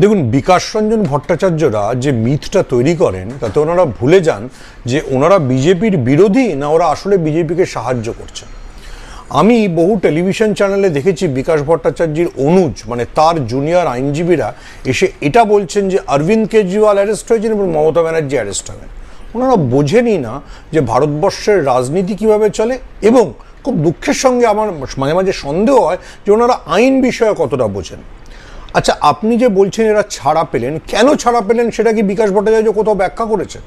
দেখুন, বিকাশ রঞ্জন ভট্টাচার্যরা যে মিথটা তৈরি করেন, তাতে ওনারা ভুলে যান যে ওনারা বিজেপির বিরোধী না ওরা আসলে বিজেপিকে সাহায্য করছেন। আমি বহু টেলিভিশন চ্যানেলে দেখেছি বিকাশ ভট্টাচার্যের অনুজ মানে তার জুনিয়র আইনজীবীরা এসে এটা বলছেন যে অরবিন্দ কেজরিওয়াল অ্যারেস্ট হয়েছেন এবং মমতা ব্যানার্জি অ্যারেস্ট হবেন। ওনারা বোঝেনই না যে ভারতবর্ষের রাজনীতি কীভাবে চলে এবং খুব দুঃখের সঙ্গে আমার মাঝে মাঝে সন্দেহ হয় যে ওনারা আইন বিষয়ে কতটা বোঝেন। আচ্ছা আপনি যে বলছেন এরা ছাড়া পেলেন, কেন ছাড়া পেলেন সেটা কি বিকাশ ভট্টাচার্য কোথাও ব্যাখ্যা করেছেন?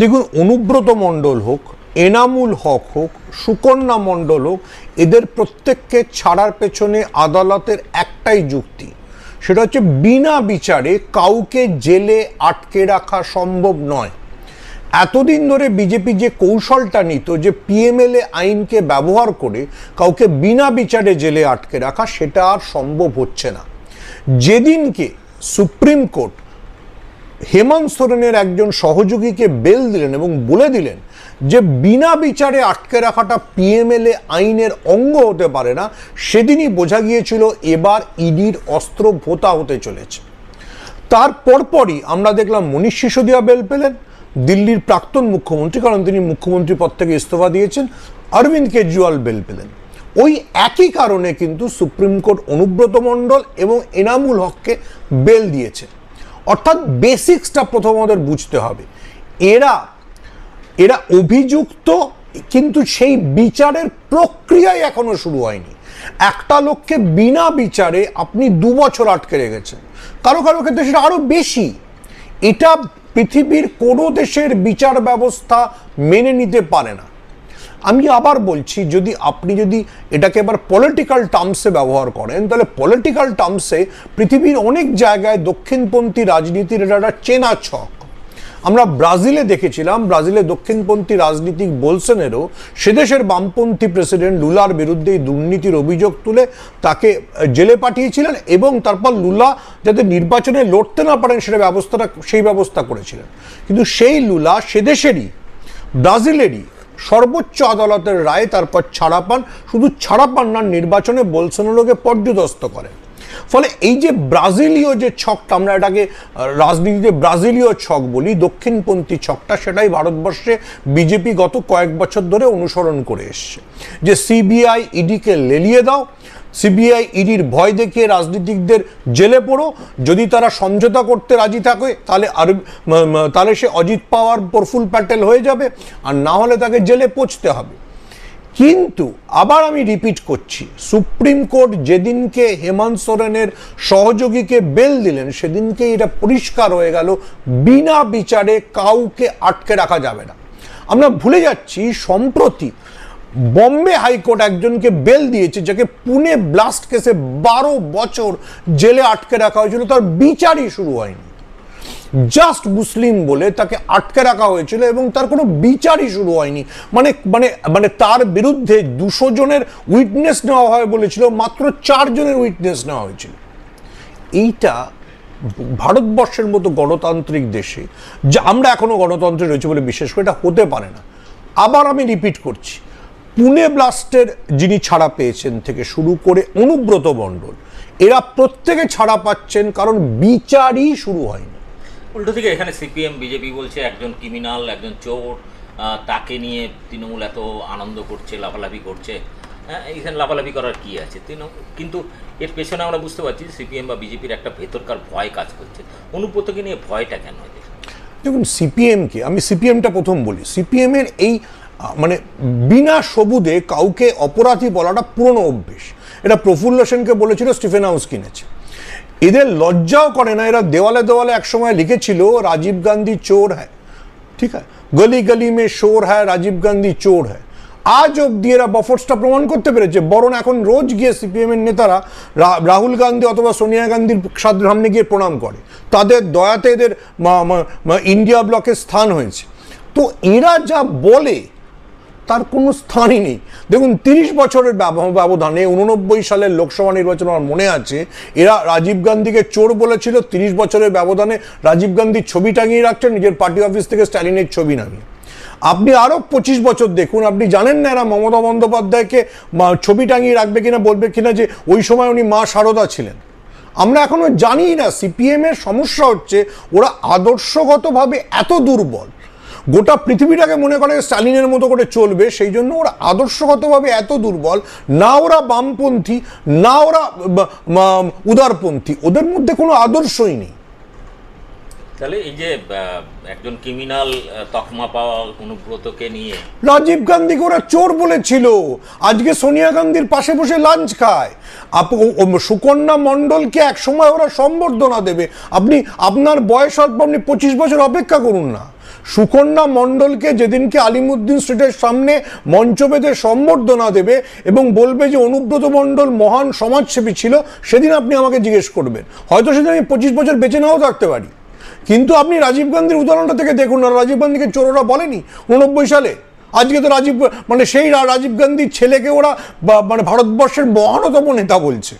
দেখুন, অনুব্রত মণ্ডল হোক, এনামুল হক হোক, সুকন্যা মণ্ডল হোক, এদের প্রত্যেককে ছাড়ার পেছনে আদালতের একটাই যুক্তি। সেটা হচ্ছে বিনা বিচারে কাউকে জেলে আটকে রাখা সম্ভব নয়। এতদিন ধরে বিজেপি যে কৌশলটা নিত, যে পিএমএলএ আইনকে ব্যবহার করে কাউকে বিনা বিচারে জেলে আটকে রাখা, সেটা আর সম্ভব হচ্ছে না। যেদিনকে সুপ্রিম কোর্ট হেমন্ত সোরেনের একজন সহযোগীকে বেল দিলেন এবং বলে দিলেন যে বিনা বিচারে আটকে রাখাটা পিএমএলএ আইনের অঙ্গ হতে পারে না, সেদিনই বোঝা গিয়েছিল এবার ইডির অস্ত্র ভোতা হতে চলেছে। তার পরপরই আমরা দেখলাম মনীষ সিসোদিয়া বেল পেলেন, দিল্লির প্রাক্তন মুখ্যমন্ত্রী, কারণ তিনি মুখ্যমন্ত্রী পদ থেকে ইস্তফা দিয়েছেন, অরবিন্দ কেজরিওয়াল বেল পেলেন। ওই একই কারণে কিন্তু সুপ্রিম কোর্ট অনুব্রত মণ্ডল এবং এনামুল হককে বেল দিয়েছে। অর্থাৎ বেসিক্সটা প্রথম আমাদের বুঝতে হবে। এরা এরা অভিযুক্ত, কিন্তু সেই বিচারের প্রক্রিয়াই এখনও শুরু হয়নি। একটা লোককে বিনা বিচারে আপনি দু বছর আটকে রেখেছেন। কারও কারও ক্ষেত্রে সেটা আরও বেশি। এটা পৃথিবীর কোনো দেশের বিচার ব্যবস্থা মেনে নিতে পারে না। আমি আবার বলছি, যদি আপনি যদি এটাকে এবার পলিটিক্যাল টার্মসে ব্যবহার করেন, তাহলে পলিটিক্যাল টার্মসে পৃথিবীর অনেক জায়গায় দক্ষিণপন্থী রাজনীতির এটা একটা চেনা ছক। আমরা ব্রাজিলে দেখেছিলাম, ব্রাজিলে দক্ষিণপন্থী রাজনীতিক বলসেনেরও সেদেশের বামপন্থী প্রেসিডেন্ট লুলার বিরুদ্ধে দুর্নীতির অভিযোগ তুলে তাকে জেলে পাঠিয়েছিলেন এবং তারপর লুলা যাতে নির্বাচনে লড়তে না পারেন সেটা ব্যবস্থাটা, সেই ব্যবস্থা করেছিলেন। কিন্তু সেই লুলা সেদেশেরই ব্রাজিলেরই সর্বোচ্চ আদালতের রায় তারপর ছাড়া পান। শুধু ছাড়া পান না নির্বাচনে বলসোনারোকে পর্যদস্ত করেন। ফলে এই যে ব্রাজিলীয় যে ছকটা, আমরা এটাকে রাজনীতিতে ব্রাজিলীয় ছক বলি, দক্ষিণপন্থী ছকটা, সেটাই ভারতবর্ষে বিজেপি গত কয়েক বছর ধরে অনুসরণ করে এসছে। যে সিবিআই ইডিকে লেলিয়ে দাও সিবিআই ইডির ভয় দেখিয়ে রাজনীতিকদের জেলে পড়ো, যদি তারা সমঝোতা করতে রাজি থাকে, তাহলে আর তাহলে সে অজিত পাওয়ার প্রফুল প্যাটেল হয়ে যাবে, আর না হলে তাকে জেলে পচতে হবে। কিন্তু আবার আমি রিপিট করছি, সুপ্রিম কোর্ট যেদিনকে হেমন্ত সোরেনের সহযোগীকে বেল দিলেন সেদিনকে এটা পরিষ্কার হয়ে গেল, বিনা বিচারে কাউকে আটকে রাখা যাবে না। আমরা ভুলে যাচ্ছি, সম্প্রতি বম্বে হাইকোর্ট একজনকে বেল দিয়েছে, যাকে পুনে ব্লাস্ট কেসে বারো বছর জেলে আটকে রাখা হয়েছিল, তার বিচারই শুরু হয়নি। জাস্ট মুসলিম বলে তাকে আটকে রাখা হয়েছিল এবং তার কোনো বিচারই শুরু হয়নি। মানে মানে মানে তার বিরুদ্ধে দুশো জনের উইটনেস নেওয়া হয় বলেছিল, মাত্র চারজনের উইটনেস নেওয়া হয়েছিল। এইটা ভারতবর্ষের মতো গণতান্ত্রিক দেশে, যা আমরা এখনও গণতন্ত্রে রয়েছে বলে বিশেষ করে, এটা হতে পারে না। আবার আমি রিপিট করছি, পুনে ব্লাস্টের যিনি ছাড়া পেয়েছেন থেকে শুরু করে অনুব্রত মণ্ডল, এরা প্রত্যেকে ছাড়া পাচ্ছেন কারণ বিচারই শুরু হয়নি। উল্টো দিকে এখানে সিপিএম, বিজেপি বলছে একজন ক্রিমিনাল একজন চোর তাকে নিয়ে তৃণমূল এত আনন্দ করছে, লাফালাফি করছে। হ্যাঁ এখানে লাফালাফি করার কী আছে? তৃণমূল, কিন্তু এর পেছনে আমরা বুঝতে পারছি সিপিএম বা বিজেপির একটা ভেতরকার ভয় কাজ করছে। অনুব্রতকে নিয়ে ভয়টা কেন এদের দেখুন? সিপিএমকে, আমি সিপিএমটা প্রথম বলি, সিপিএমের এই মানে বিনা সবুদে কাউকে অপরাধী বলাটা পুরনো অভ্যেস। এটা প্রফুল্ল সেনকে বলেছিল, স্টিফেন হাউস কিনেছে। এদের লজ্জাও করে না, এরা দেওয়ালে দেওয়ালে একসময় লিখেছিল, রাজীব গান্ধী চোর হ্যায়। ঠিক আছে? গলি গলি মে শোর হ্যায়, রাজীব গান্ধী চোর হ্যায়। আজ অব্দি এরা বফর্সটা প্রমাণ করতে পেরেছে, বরং এখন রোজ গিয়ে সিপিএম এর নেতারা রাহুল গান্ধী অথবা সোনিয়া গান্ধীর সামনে গিয়ে প্রণাম করে। তাদের দয়াতে এদের ইন্ডিয়া ব্লকের স্থান হয়েছে। তো এরা যা বলে তার কোনো স্থানই নেই। দেখুন, তিরিশ বছরের ব্যবধানে উননব্বই সালের লোকসভা নির্বাচন আমার মনে আছে, এরা রাজীব গান্ধীকে চোর বলেছিল, তিরিশ বছরের ব্যবধানে রাজীব গান্ধীর ছবি টাঙিয়ে রাখছেন, নিজের পার্টি অফিস থেকে স্ট্যালিনের ছবি নামিয়ে। আপনি আরও পঁচিশ বছর দেখুন, আপনি জানেন না এরা মমতা বন্দ্যোপাধ্যায়কে ছবি টাঙিয়ে রাখবে কিনা, বলবে কিনা যে ওই সময় উনি মা সারদা ছিলেন। আমরা এখনও জানি না, সিপিএমের সমস্যা হচ্ছে, ওরা আদর্শগতভাবে এত দুর্বল। গোটা পৃথিবীটাকে মনে করে স্টালিনের মতো করে চলবে সেই জন্য ওরা আদর্শগতভাবে এত দুর্বল। না ওরা বামপন্থী না ওরা উদারপন্থী ওদের মধ্যে কোনো আদর্শই নেই। তাহলে এই যে একজন ক্রিমিনাল তকমা পাওয়া অনুব্রতকে নিয়ে। রাজীব গান্ধীকে ওরা চোর বলেছিল। আজকে সোনিয়া গান্ধীর পাশে বসে লাঞ্চ খায়। আপ- সুকন্যা মণ্ডলকে এক সময় ওরা সম্বর্ধনা দেবে। আপনি আপনার বয়স অল্প আপনি পঁচিশ বছর অপেক্ষা করুন না। সুকন্যা মণ্ডলকে যেদিনকে আলিমুদ্দিন স্ট্রিটের সামনে মঞ্চ বেঁধে সম্বর্ধনা দেবে এবং বলবে যে অনুব্রত মণ্ডল মহান সমাজসেবী ছিল, সেদিন আপনি আমাকে জিজ্ঞেস করবেন। হয়তো সেদিন আমি পঁচিশ বছর বেঁচে নাও থাকতে পারি। কিন্তু আপনি রাজীব গান্ধীর উদাহরণটা থেকে দেখুন না, রাজীব গান্ধীকে চোররা বলেনি উনব্বই সালে? আজকে তো রাজীব মানে সেই রাজীব গান্ধীর ছেলেকে ওরা মানে ভারতবর্ষের মহানতম নেতা বলছে।